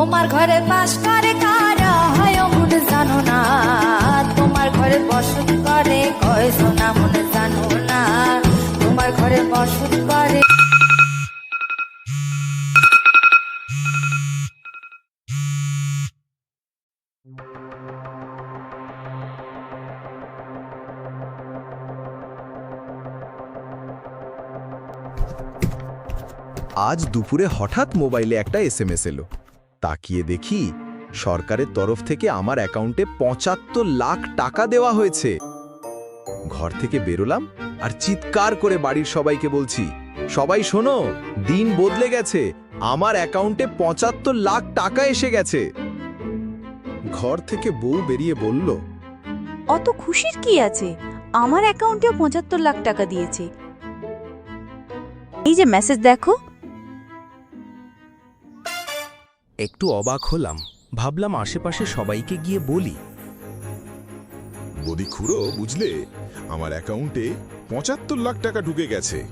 তোমার ঘরে বাস করে কারা? মন জানো না। তোমার ঘরে বসত করে কয় সোনা মন জানো না। তোমার ঘরে বসত করে আজ দুপুরে হঠাৎ মোবাইলে একটা এস এম এস এলো। তাকিয়ে দেখি সরকারের তরফ থেকে আমার অ্যাকাউন্টে পঁচাত্তর লাখ টাকা দেওয়া হয়েছে। ঘর থেকে বেরোলাম আর চিৎকার করে বাড়ির সবাইকে বলছি, সবাই শোনো, দিন বদলে গেছে, আমার অ্যাকাউন্টে পঁচাত্তর লাখ টাকা এসে গেছে। ঘর থেকে বউ বেরিয়ে বলল, অত খুশির কি আছে? আমার অ্যাকাউন্টেও পঁচাত্তর লাখ টাকা দিয়েছে। এই যে মেসেজ দেখো। একটু অবাক হলাম। ভাবলাম আশেপাশে সবাইকে গিয়ে বলি। বদি খুড়ো বুঝলে? আমার অ্যাকাউন্টে পঁচাত্তর লাখ টাকা ঢুকে গেছে।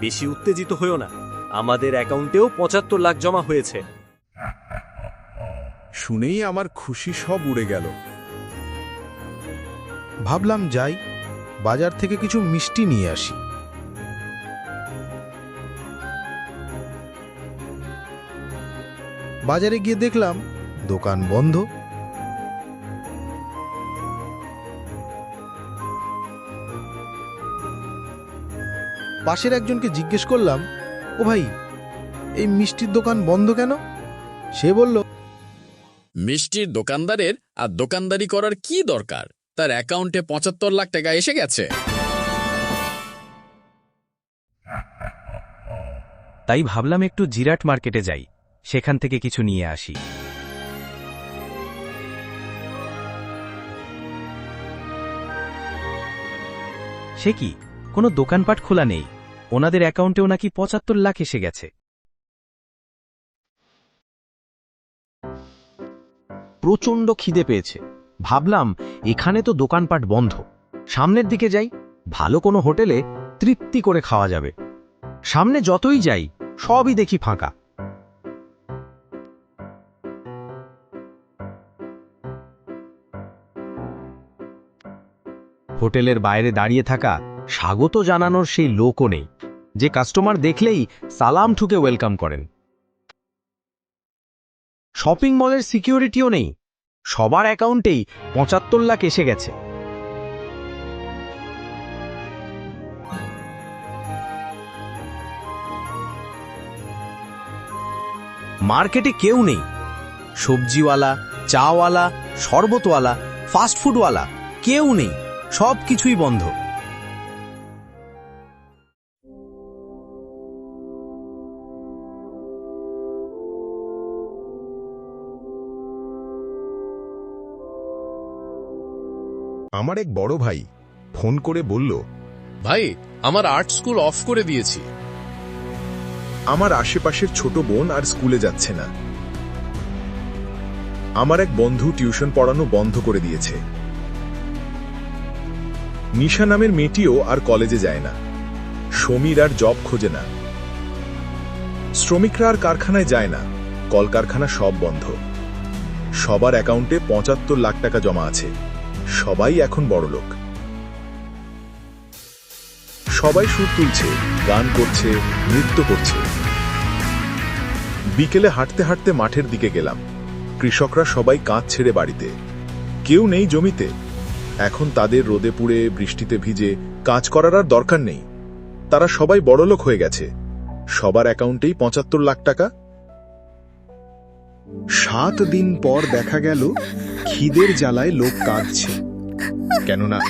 বেশি উত্তেজিত হয়েও না। আমাদের অ্যাকাউন্টেও পঁচাত্তর লাখ জমা হয়েছে। শুনেই আমার খুশি সব উড়ে গেল। ভাবলাম যাই বাজার থেকে কিছু মিষ্টি নিয়ে আসি। বাজারে গিয়ে দেখলাম দোকান বন্ধ। পাশের একজনকে জিজ্ঞেস করলাম ও ভাই এই মিষ্টির দোকান বন্ধ কেন? সে বলল মিষ্টির দোকানদারের আর দোকানদারি করার কি দরকার? তার অ্যাকাউন্টে পঁচাত্তর লাখ টাকা এসে গেছে। তাই ভাবলাম একটু জিরাট মার্কেটে যাই। সেখান থেকে কিছু নিয়ে আসি। সে কি? কোনো দোকানপাট খোলা নেই। ওনাদের অ্যাকাউন্টেও নাকি পঁচাত্তর লাখ এসে গেছে। প্রচণ্ড খিদে পেয়েছে। ভাবলাম, এখানে তো দোকানপাট বন্ধ। সামনের দিকে যাই, ভালো কোনো হোটেলে তৃপ্তি করে খাওয়া যাবে। সামনে যতই যাই, সবই দেখি ফাঁকা। হোটেলের বাইরে দাঁড়িয়ে থাকা স্বাগত জানানোর সেই লোকও নেই। যে কাস্টমার দেখলেই সালাম ঠুকে ওয়েলকাম করেন। শপিং মলের সিকিউরিটিও নেই। সবার অ্যাকাউন্টেই পঁচাত্তর লাখ এসে গেছে। মার্কেটে কেউ নেই। সবজিওয়ালা, চাওয়ালা, শরবতওয়ালা, ফাস্টফুডওয়ালা কেউ নেই। সব কিছুই বন্ধ। আমার এক বড় ভাই ফোন করে বলল ভাই আমার আর্ট স্কুল অফ করে দিয়েছি। আমার আশেপাশের ছোট বোন আর স্কুলে যাচ্ছে না। আমার এক বন্ধু টিউশন পড়ানো বন্ধ করে দিয়েছে। নিশা নামের মেয়েটিও আর কলেজে যায় না। সমীর আর জব খোঁজে না। শ্রমিকরা আর কারখানায় যায় না। কলকারখানা সব বন্ধ। সবার অ্যাকাউন্টে পঁচাত্তর লাখ টাকা জমা আছে। সবাই এখন বড়লোক। সবাই সুর তুলছে, গান করছে, নৃত্য করছে। বিকেলে হাঁটতে হাঁটতে মাঠের দিকে গেলাম। কৃষকরা সবাই কাঁধ ছেড়ে বাড়িতে। কেউ নেই জমিতে। এখন তাদের রোদে পুড়ে, বৃষ্টিতে ভিজে কাজ করার আর দরকার নেই। তারা সবাই বড়লোক হয়ে গেছে। সবার অ্যাকাউন্টেই পঁচাত্তর লাখ টাকা। সাত দিন পর দেখা গেল, খিদের জ্বালায় লোক কাঁদছে। কেননা,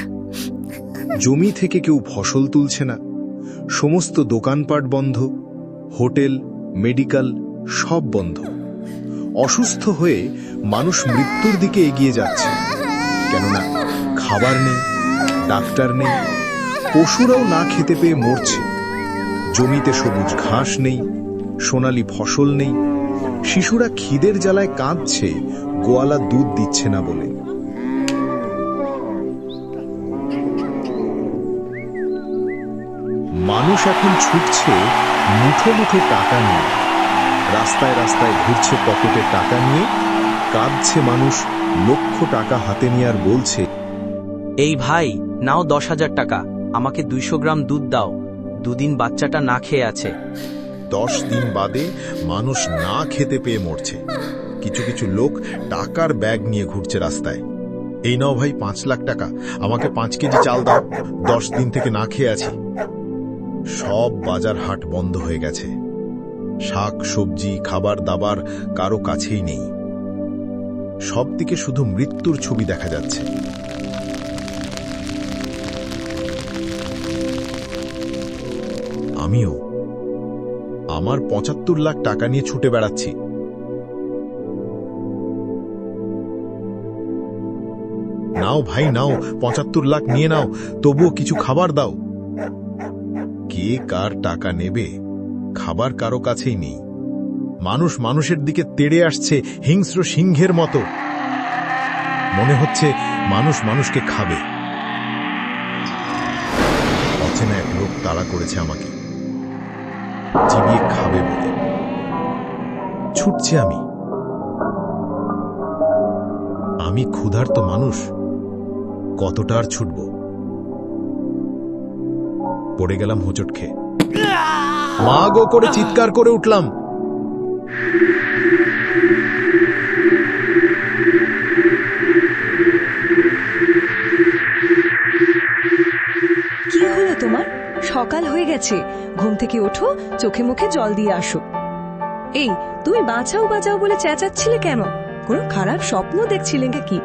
জমি থেকে কেউ ফসল তুলছে না। সমস্ত দোকানপাট বন্ধ, হোটেল, মেডিকেল সব বন্ধ। অসুস্থ হয়ে মানুষ মৃত্যুর দিকে এগিয়ে যাচ্ছে। কেননা খাবার নেই, ডাক্তার নেই, পশুরাও না খেতে পেয়ে মরছে। জমিতে সবুজ ঘাস নেই, সোনালি ফসল নেই। শিশুরা খিদের জ্বালায় কাঁদছে, গোয়ালা দুধ দিচ্ছে না বলে। মানুষ এখন ছুটছে মুঠো মুঠো টাকা নিয়ে। রাস্তায় রাস্তায় ঘুরছে পকেটে টাকা নিয়ে, কাঁদছে মানুষ, লক্ষ টাকা হাতে নিয়ে আর বলছে এই ভাই, নাও দশ হাজার টাকা, আমাকে দুইশো গ্রাম দুধ দাও। দুদিন বাচ্চাটা না খেয়ে আছে। দশ দিন বাদে মানুষ না খেতে পেয়ে মরছে। কিছু কিছু লোক টাকার ব্যাগ নিয়ে ঘুরছে রাস্তায়। এই নাও ভাই পাঁচ লাখ টাকা, আমাকে পাঁচ কেজি চাল দাও। দশ দিন থেকে না খেয়ে আছি। সব বাজার হাট বন্ধ হয়ে গেছে। শাক, সবজি, খাবার দাবার কারও কাছেই নেই। সব দিকে শুধু মৃত্যুর ছবি দেখা যাচ্ছে। আমিও। আমার পঁচাত্তর লাখ টাকা নিয়ে ছুটে বেড়াচ্ছি। নাও ভাই, নাও, পঁচাত্তর লাখ নিয়ে নাও, তবুও কিছু খাবার দাও। কে কার টাকা নেবে? খাবার কারও কাছেই নেই। মানুষ মানুষের দিকে তেড়ে আসছে হিংস্র সিংহের মতো। মনে হচ্ছে মানুষ মানুষকে খাবে। অচেনা এক লোক তাড়া করেছে আমাকে। চিবিয়ে খাবে বলে। ছুটছে আমি। আমি ক্ষুধার্ত মানুষ, কতটা আর ছুটব? পড়ে গেলাম হোঁচট খেয়ে। মা গো, করে চিৎকার করে উঠলাম। কি হলো তোমার? সকাল হয়ে গেছে। ঘুম থেকে ওঠো, চোখে মুখে জল দিয়ে আসো। এই, তুমি বাঁচাও বাঁচাও বলে চেঁচাচ্ছিলে কেন? কোনো খারাপ স্বপ্ন দেখছিলে কি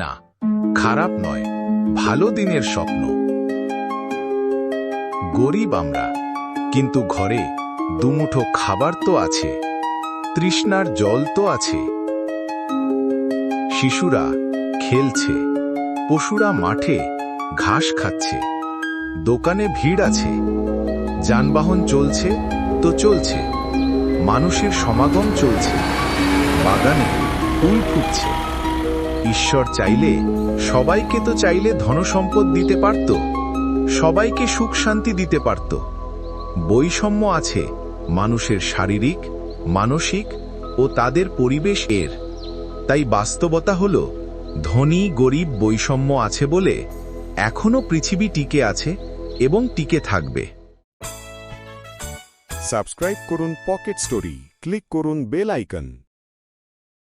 না, খারাপ নয়, ভালো দিনের স্বপ্ন। গরিব আমরা, কিন্তু ঘরে দুমুঠো খাবার তো আছে, তৃষ্ণার জল তো আছে। শিশুরা খেলছে, পশুরা মাঠে ঘাস খাচ্ছে। দোকানে ভিড় আছে। যানবাহন চলছে তো চলছে। মানুষের সমাগম চলছে। বাগানে ফুল ফুটছে। ঈশ্বর চাইলে, সবাইকে তো চাইলে ধনসম্পদ দিতে পারত। সবাইকে সুখ শান্তি দিতে পারত। বৈষম্য আছে মানুষের শারীরিক, মানসিক ও তাদের পরিবেশ এর। তাই বাস্তবতা হল, ধনী গরিব বৈষম্য আছে বলে এখনও পৃথিবী টিকে আছে এবং টিকে থাকবে। সাবস্ক্রাইব করুন পকেট স্টোরি, ক্লিক করুন বেল আইকন।